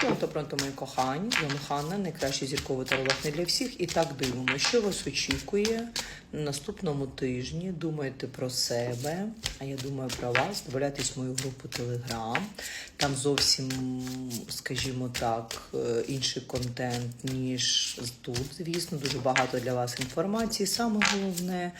Пронто, пронто, мої кохані, з вами Ханна, найкращий зірковий таролог не для всіх. І так дивимося, що вас очікує на наступному тижні. Думайте про себе, а я думаю про вас. Добавляйтесь в мою групу Telegram. Там зовсім, скажімо так, е, інший контент, ніж тут. Звісно, дуже багато для вас інформації. Саме головне.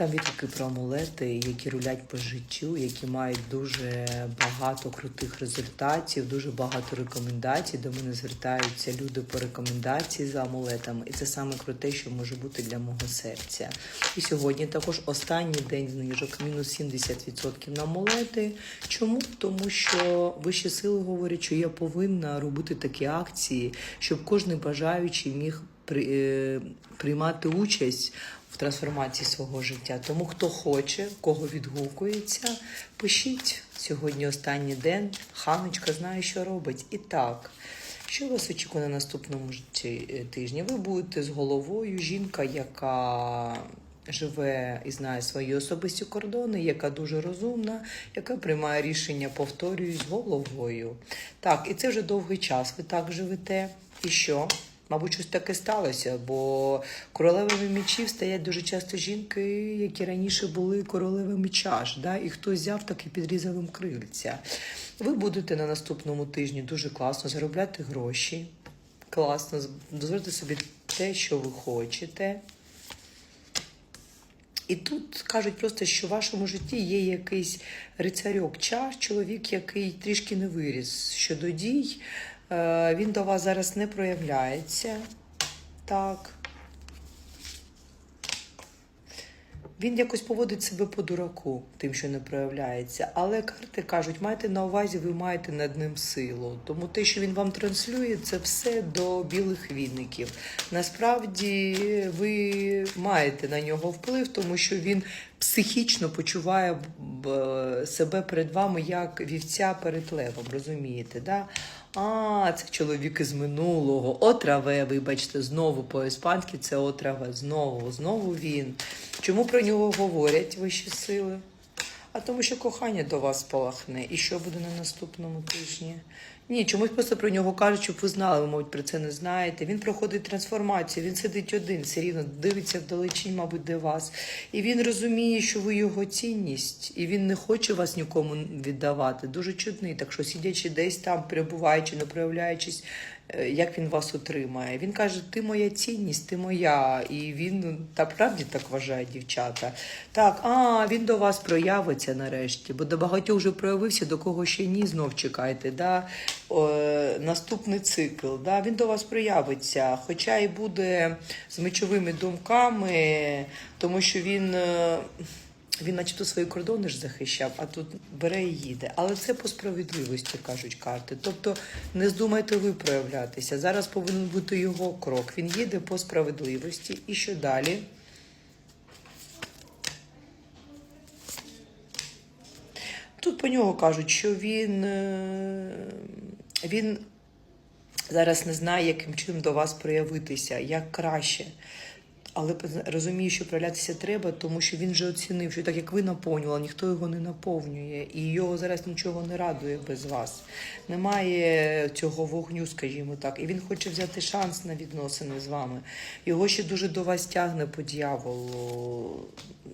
Там відгуки про амулети, які рулять по життю, які мають дуже багато крутих результатів, дуже багато рекомендацій. До мене звертаються люди по рекомендації за амулетами, і це саме круте, що може бути для мого серця. І сьогодні також останній день знижок, мінус 70% на амулети. Чому? Тому що вищі сили говорять, що я повинна робити такі акції, щоб кожен бажаючий міг е, приймати участь в трансформації свого життя. Тому хто хоче, кого відгукується, пишіть сьогодні останній день. Ханочка знає, що робить. І так. Що вас очікує на наступному е, тижні? Ви будете з головою жінка, яка живе і знає свої особисті кордони, яка дуже розумна, яка приймає рішення, повторюю, з головою. Так, і це вже довгий час. Ви так живете. І що? Мабуть, щось таке сталося, бо королевами мечів стоять дуже часто жінки, які раніше були королевами чаш, да? і хтось взяв так і підрізав їм крильця. Ви будете на наступному тижні дуже класно заробляти гроші, класно, дозвольте собі те, що ви хочете. І тут кажуть просто, що в вашому житті є якийсь рицарьок чаш, чоловік, який трішки не виріс щодо дій. Е, Він до вас зараз не проявляється. Так. Він якось поводить себе по дураку, тим, що не проявляється. Але карти кажуть, майте на увазі, ви маєте над ним силу. Тому те, що він вам транслює, це все до білих віників. Насправді ви маєте на нього вплив, тому що він психічно почуває себе перед вами як вівця перед левом. Розумієте? Да? А, це чоловік із минулого. Отраве, вибачте, знову по-іспанськи це отраве. Знову, знову він. Чому про нього говорять вищі сили? А тому, що кохання до вас спалахне. І що буде на наступному тижні? Ні, чомусь просто про нього кажуть, щоб ви знали, ви, мабуть, про це не знаєте. Він проходить трансформацію, він сидить один, все рівно дивиться вдалечінь, мабуть, де вас. І він розуміє, що ви його цінність, і він не хоче вас нікому віддавати. Дуже чудний. Так що, сидячи десь там, перебуваючи, не проявляючись, як він вас утримає. Він каже: Ти моя цінність, ти моя. І він ну, та правді так вважає дівчата. Так, а він до вас проявиться нарешті, бо до багатьох вже проявився, до кого ще ні, знов чекайте. Да? О, наступний цикл. Да? Він до вас проявиться, хоча і буде з мечовими думками, тому що він. Він, начебто, свої кордони ж захищав, а тут бере і їде. Але це по справедливості, кажуть карти. Тобто не здумайте ви проявлятися. Зараз повинен бути його крок. Він їде по справедливості. І що далі? Тут по нього кажуть, що він, е, він зараз не знає, яким чином до вас проявитися, як краще. Але розумію, що проявлятися треба, тому що він вже оцінив, що так як ви наповнювали, ніхто його не наповнює, і його зараз нічого не радує без вас. Немає цього вогню, скажімо так. І він хоче взяти шанс на відносини з вами. Його ще дуже до вас тягне по дьяволу.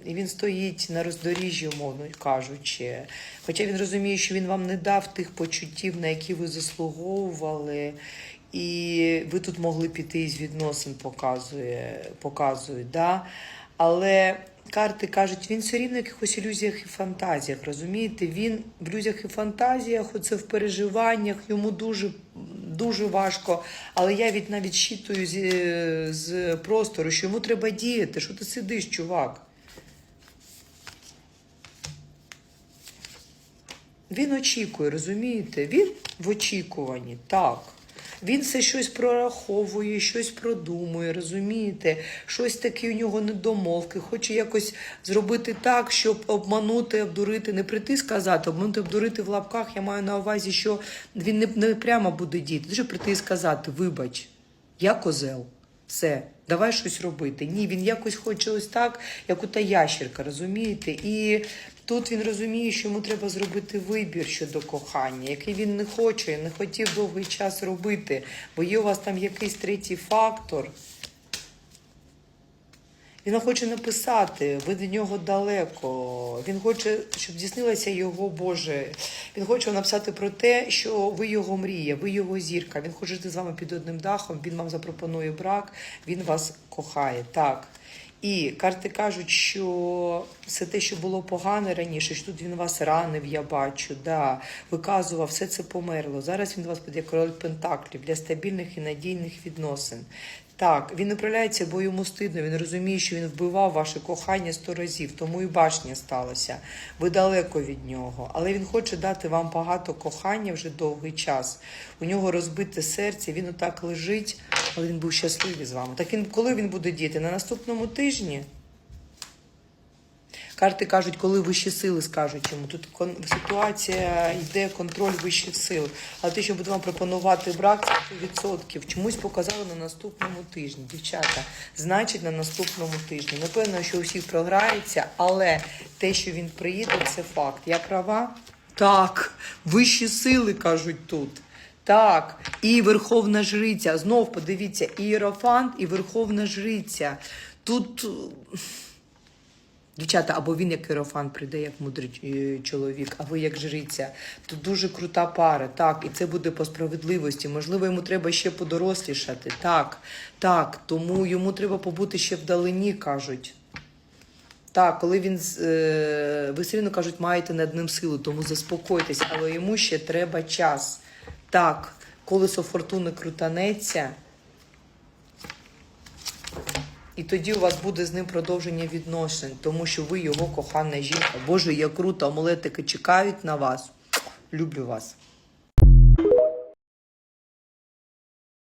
І він стоїть на роздоріжжі, умовно кажучи. Хоча він розуміє, що він вам не дав тих почуттів, на які ви заслуговували. І ви тут могли піти із відносин, показує, показують. Да? Але карти кажуть, він все рівно в якихось ілюзіях і фантазіях. Розумієте? Він в ілюзіях і фантазіях, оце в переживаннях, йому дуже, дуже важко. Але я від навіть щитую з, з простору, що йому треба діяти. Що ти сидиш, чувак? Він очікує, розумієте? Він в очікуванні, так. Він все щось прораховує, щось продумує, розумієте? Щось таке у нього недомовки, хоче якось зробити так, щоб обманути, обдурити, не прийти сказати, обманути, обдурити в лапках. Я маю на увазі, що він не, не прямо буде діяти. Дуже прийти і сказати, вибач, я козел. Все, давай щось робити. Ні, він якось хоче ось так, як у та ящерка, розумієте? І Тут він розуміє, що йому треба зробити вибір щодо кохання, який він не хоче, не хотів довгий час робити, бо є у вас там якийсь третій фактор. Він хоче написати, ви до нього далеко. Він хоче, щоб здійснилося його Боже. Він хоче написати про те, що ви його мрія, ви його зірка. Він хоче жити з вами під одним дахом, він вам запропонує брак, він вас кохає. Так. І карти кажуть, що все те, що було погане раніше, що тут він вас ранив, я бачу, да, виказував, все це померло. Зараз він вас буде як король Пентаклів для стабільних і надійних відносин. Так, він управляється, бо йому стидно. Він розуміє, що він вбивав ваше кохання сто разів, тому і башня сталося. Ви далеко від нього. Але він хоче дати вам багато кохання вже довгий час. У нього розбите серце, він отак лежить, але він був щасливий з вами. Так він коли він буде діяти? На наступному тижні? Карти кажуть, коли вищі сили скажуть йому. Тут ситуація йде контроль вищих сил. Але те, що буде вам пропонувати брак, це 100%. Чомусь показали на наступному тижні. Дівчата, значить на наступному тижні. Напевно, що у всіх програється, але те, що він приїде, це факт. Я права? Так, вищі сили кажуть тут. Так, і Верховна Жриця. Знов подивіться, і Єрофант, і Верховна Жриця. Тут. Дівчата, або він як Єрофан прийде, як мудрий е, чоловік, а ви як жриця. Тут дуже крута пара, так, і це буде по справедливості. Можливо, йому треба ще подорослішати. Так, так, тому йому треба побути ще вдалині, кажуть. Так, коли він е, ви все рівно кажуть, маєте над ним силу, тому заспокойтесь, але йому ще треба час. Так, колесо фортуни крутанеться. І тоді у вас буде з ним продовження відносин, тому що ви його кохана жінка. Боже, як круто, амулетики чекають на вас. Люблю вас.